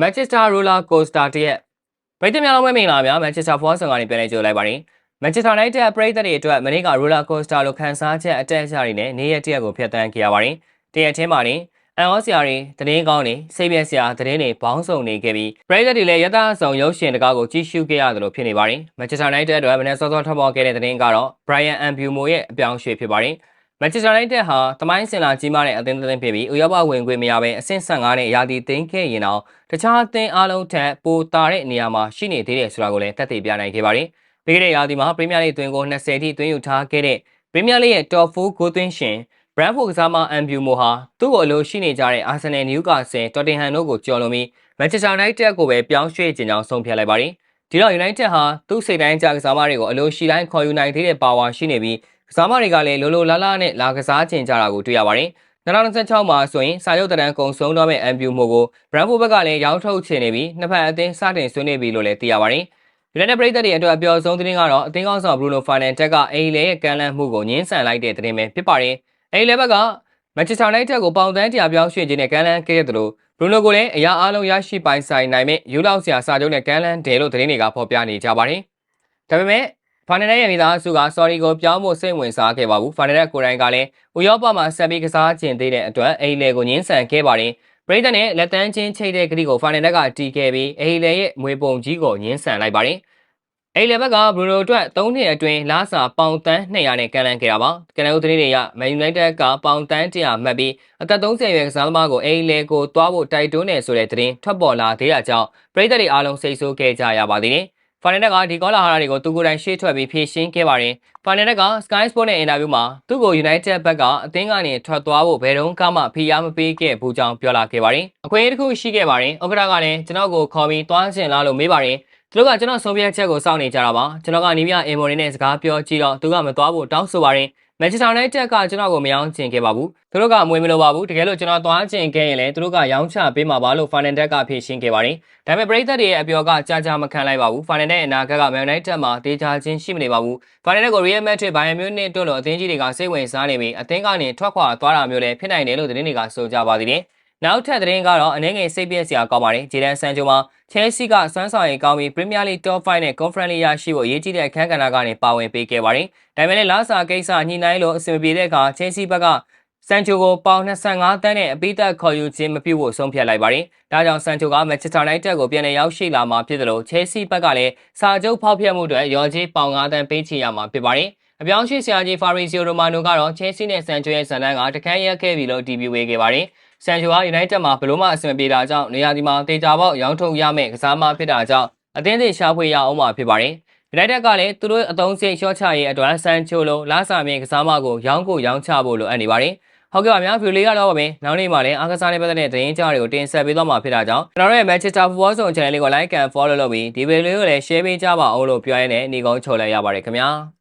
Manchester Roller Coaster တရက်ပရိသတ်များလုံးပဲမင်္ဂလာပါ Manchester Force ကနေပြန်လည်ကြိုလိုက်ပါတယ် Manchester United ပရိသတ်တွေအတွက်မနေ့က Roller Coaster လိုခန်းစားချက်အတက်အကျတွေနဲ့နေ့ရက်တရက်ကိုဖျက်ဆီးခဲ့ရပါတယ်တရက်ချင်းမှာနေအန်အောစရာတွေသတင်းကောင်းတွေစိတ်ပြက်စရာသတင်းတွေပေါင်းစုံနေခဲ့ပြီးပရိသတ်တွေလည်းရသဆောင်ရုပ်ရှင်တကားကိုကြည့်ရှုခဲ့ရတယ်လို့ဖြစ်နေပါတယ် Manchester United အတွက်မနေ့စောစောထွက်ပေါ်ခဲ့တဲ့သတင်းကတော့ Brian Mbumo ရဲ့အပြောင်းအရွှေ့ဖြစ်ပါတယ် မန်ချက်စတာယူနိုက်တက်ဟာတမိုင်းစင်လာကြီးမားတဲ့အသင်းတစ်သင်းဖြစ်ပြီးဥရောပဝင်ခွင့်မရဘဲအဆင့်15နဲ့ရာသီသိမ်းခဲ့ရင်တော့တခြားအသင်းအားလုံးထက်ပိုတာတဲ့နေရာမှာရှိနေသေးတယ်ဆိုတာကိုလည်းတက်သိပြနိုင်ခဲ့ပါတယ်။ပြီးခဲ့တဲ့ရာသီမှာပရီးမီးယားလိသွင်းကို20ထိသွင်းယူထားခဲ့တဲ့ပရီးမီးယားလိရဲ့ Top 4ဂိုးသွင်းရှင်ဘရန်ဖို့ကစားမအန်ဗျူမိုဟာသူ့ကိုအလိုရှိနေကြတဲ့အာဆင်နယ်နျူကာဆယ်တော်တင်ဟန်တို့ကိုကျော်လွန်ပြီးမန်ချက်စတာယူနိုက်တက်ကိုပဲပြောင်းရွှေ့ခြင်းကြောင့်ဆုံးဖြတ်လိုက်ပါတယ်။ဒီတော့ United ဟာသူ့စိတ်တိုင်းကြကစားမတွေကိုအလိုရှိတိုင်းခေါ်ယူနိုင်သေးတဲ့ပါဝါရှိနေပြီး ကစားမတွေကလည်းလိုလိုလားလားနဲ့လာကစားချင်ကြတာကိုတွေ့ရပါတယ်။2026မှာဆိုရင်စာရုပ်တရန်ကုံဆုံးတော့မဲ့အမ်ပြူမိုကိုဘရန်ဖိုဘက်ကလည်းရောင်းထုတ်ချင်နေပြီးနှစ်ဖက်အသင်းစတင်ဆွေးနွေးပြီလို့လည်းသိရပါတယ်။ဒီနေ့ပြည်သက်တွေအတွက်အပျော်ဆုံးသတင်းကတော့အသင်းကောင်းဆောင်ဘရူနိုဖာနန်တက်ကအိမ်လေရဲ့ကန်လန့်မှုကိုညှင်းဆန်လိုက်တဲ့သတင်းပဲဖြစ်ပါတယ်။အိမ်လေဘက်ကမန်ချက်စတာယူနိုက်တက်ကိုပေါင်တန်းတရားပြောင်းရွှေ့ခြင်းနဲ့ကန်လန့်ခဲ့တဲ့လို့ဘရူနိုကိုလည်းအရာအလုံးရရှိပိုင်ဆိုင်နိုင်မဲ့ယူလောက်ဆရာစာချုပ်နဲ့ကန်လန့်တယ်လို့သတင်းတွေကဖော်ပြနေကြပါတယ်။ဒါပေမဲ့ ဖာနယ်ရဲ့မိသားစုက sorry ကိုပြောင်းဖို့စိတ်ဝင်စားခဲ့ပါဘူး။ဖာနယ်ကိုယ်တိုင်ကလည်းဥရောပမှာဆက်ပြီးကစားကျင်သေးတဲ့အတွက်အိမ်လေကိုညှင်းဆန်ခဲ့ပါတယ်။ပရိသတ်နဲ့လက်တန်းချင်းချိတ်တဲ့ကတိကိုဖာနယ်ကတီးခဲ့ပြီးအိမ်လေရဲ့မွေပုံကြီးကိုညှင်းဆန်လိုက်ပါတယ်။အိမ်လေဘက်ကဘရူနိုအတွက်၃နှစ်အတွင်းလာစာပေါင်တန်း200နဲ့ကန်လန်းခဲ့တာပါ။ကန်လန်းဦးသတင်းတွေရမန်ယူနိုက်တက်ကပေါင်တန်း100မှတ်ပြီးအသက်30ရွယ်ကစားသမားကိုအိမ်လေကိုတွားဖို့တိုက်တွန်းနေဆိုတဲ့သတင်းထွက်ပေါ်လာသေးတာကြောင့်ပရိသတ်တွေအားလုံးစိတ်ဆိုးခဲ့ကြရပါသေးတယ်။ ဖိုင်နယ်ကဒီကောလာဟာရာတွေကိုသူကိုယ်တိုင်ရှေ့ထွက်ပြီးဖြည့်ရှင်းခဲ့ပါတယ်။ဖိုင်နယ်က Sky Sport နဲ့အင်တာဗျူးမှာသူ့ကို United ဘက်ကအသင်းကနေထွက်သွားဖို့ဘယ်တော့မှဖိအားမပေးခဲ့ဘူးကြောင်းပြောလာခဲ့ပါတယ်။အခွင့်အရေးတစ်ခုရှိခဲ့ပါတယ်။ဥက္ကဋ္ဌကလည်းကျွန်တော်ကိုခေါ်ပြီးတွားချင်လားလို့မေးပါတယ်။ သူတို့ကကျွန်တော်ဆုံးဖြတ်ချက်ကိုစောင့်နေကြတာပါ။ကျွန်တော်ကနီးမြအင်မိုရီနဲ့စကားပြောကြည့်တော့သူကမသွားဖို့တောင်းဆိုပါတယ်။မန်ချက်စတာယူနိုက်တက်ကကျွန်တော်ကိုမယောင်းချင်ခဲ့ပါဘူးသူတို့ကအမွေမလိုပါဘူးတကယ်လို့ကျွန်တော်သွားချင်ခဲ့ရင်လည်းသူတို့ကရောင်းချပေးမှာပါလို့ဖာနန်တက်ကဖြေရှင်းခဲ့ပါတယ်ဒါပေမဲ့ပရိသတ်တွေရဲ့အပြောကကြာကြာမခံလိုက်ပါဘူးဖာနန်တက်အနာဂတ်ကမန်ယူနိုက်တက်မှာဒေတာချင်းရှိမနေပါဘူးဖာနန်တက်ကိုရီယယ်မက်ထရစ်ဘိုင်ယန်မြူနစ်တို့လိုအသင်းကြီးတွေကစိတ်ဝင်စားနေပြီးအသင်းကနေထွက်ခွာသွားတာမျိုးလည်းဖြစ်နိုင်တယ်လို့သတင်းတွေကဆိုကြပါသေးတယ် နောက်ထပ်သတင်းကတော့အနေငယ်စိတ်ပြည့်စရာကောင်းပါတယ်ဂျေဒန်ဆန်ချိုမှာချဲဆီကစွမ်းဆောင်ရည်ကောင်းပြီးပရီးမီးယားလိ Top 5နဲ့ Conference လိရရှိဖို့အရေးကြီးတဲ့အခန်းကဏ္ဍကနေပါဝင်ပေးခဲ့ပါတယ်။ဒါပေမဲ့လည်းလာစာကိစ္စညှိနှိုင်းလို့အဆင်ပြေတဲ့အခါချဲဆီဘက်ကဆန်ချိုကိုပေါင်25တန်းနဲ့အပိသက်ခေါ်ယူခြင်းမပြုဖို့ဆုံးဖြတ်လိုက်ပါတယ်။ဒါကြောင့်ဆန်ချိုကမန်ချက်စတာယူနိုက်တက်ကိုပြန်လည်ရောက်ရှိလာမှာဖြစ်တယ်လို့ချဲဆီဘက်ကလည်းစာချုပ်ဖောက်ဖျက်မှုတွေရော်ကြီးပေါင်9တန်းပေးချေရမှာဖြစ်ပါတယ်။အပြောင်းရွှေ့ဆရာကြီးဖာရီစီယိုရိုမာနိုကတော့ချဲဆီနဲ့ဆန်ချိုရဲ့ဇန်နန်းကတခန်းရက်ခဲ့ပြီလို့တီးပြဝေခဲ့ပါတယ်။ ဆန်ချိုဟာ United မှာဘလို့မှအဆင်ပြေတာကြောင့်နေရာဒီမှာတေချာပေါက်ရောင်းထုတ်ရမယ့်ကစားမဖြစ်တာကြောင့်အသင်းတွေရှာဖွေရအောင်မှာဖြစ်ပါတယ်။ United ကလည်းသူတို့အသုံးစရိတ်လျှော့ချရေးအတွက်ဆန်ချိုလိုလာစာမြင့်ကစားမကိုရောင်းကိုရောင်းချဖို့လိုအပ်နေပါတယ်။ဟုတ်ကဲ့ပါဗျာဗီဒီယိုလေးကတော့ပါပဲနောက်နေ့မှလည်းအားကစားနဲ့ပတ်သက်တဲ့သတင်းကြားတွေကိုတင်ဆက်ပေးသွားမှာဖြစ်တာကြောင့်ကျွန်တော်တို့ရဲ့ Manchester Football Zone Channel လေးကို like and follow လုပ်ပြီးဒီဗီဒီယိုလေးကိုလည်း share ပေးကြပါအောင်လို့ပြောရင်းနဲ့ညီကုန်းချုပ်လိုက်ရပါတယ်ခင်ဗျာ။